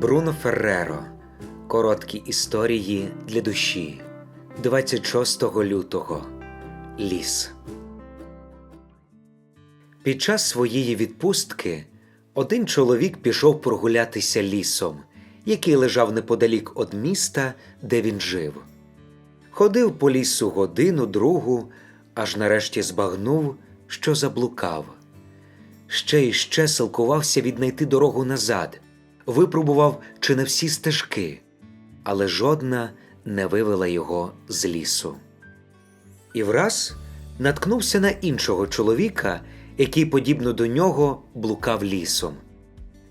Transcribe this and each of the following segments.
Бруно Ферреро. Короткі історії для душі. 26 лютого. Ліс. Під час своєї відпустки один чоловік пішов прогулятися лісом, який лежав неподалік від міста, де він жив. Ходив по лісу годину, другу, аж нарешті збагнув, що заблукав. Ще й ще силкувався віднайти дорогу назад, випробував чи не всі стежки, але жодна не вивела його з лісу. І враз наткнувся на іншого чоловіка, який, подібно до нього, блукав лісом.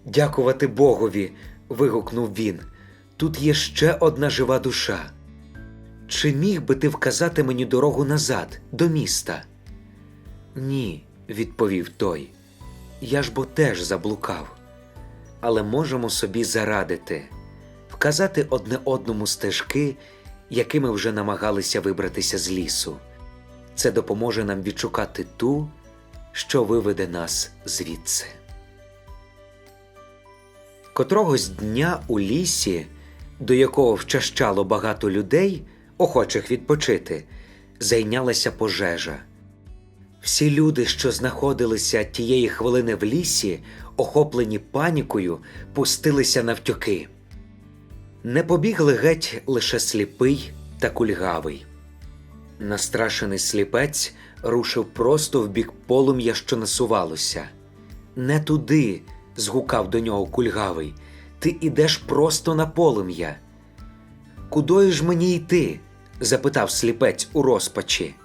Дякувати Богові. вигукнув він. Тут є ще одна жива душа. Чи міг би ти вказати мені дорогу назад, до міста? Ні, відповів той. Я ж бо теж заблукав. Але можемо собі зарадити, вказати одне одному стежки, якими вже намагалися вибратися з лісу. Це допоможе нам відшукати ту, що виведе нас звідси. Котрогось дня у лісі, до якого вчащало багато людей, охочих відпочити, зайнялася пожежа. Всі люди, що знаходилися тієї хвилини в лісі, охоплені панікою, пустилися навтьоки. Не побігли геть лише сліпий та кульгавий. Настрашений сліпець рушив просто в бік полум'я, що насувалося. Не туди, згукав до нього кульгавий, ти ідеш просто на полум'я. Кудою ж мені йти? запитав сліпець у розпачі.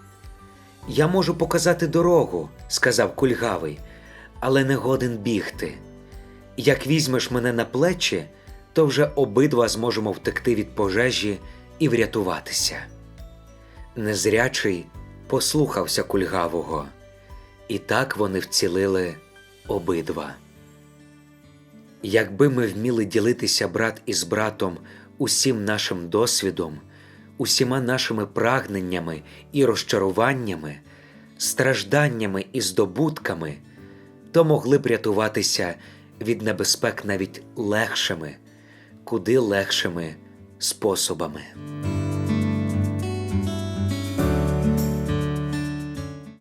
Я можу показати дорогу, сказав кульгавий, але не годен бігти. Як візьмеш мене на плечі, то вже обидва зможемо втекти від пожежі і врятуватися. Незрячий послухався кульгавого, і так вони вцілили обидва. Якби ми вміли ділитися брат із братом усім нашим досвідом, усіма нашими прагненнями і розчаруваннями, стражданнями і здобутками, то могли б рятуватися від небезпек навіть легшими, куди легшими способами.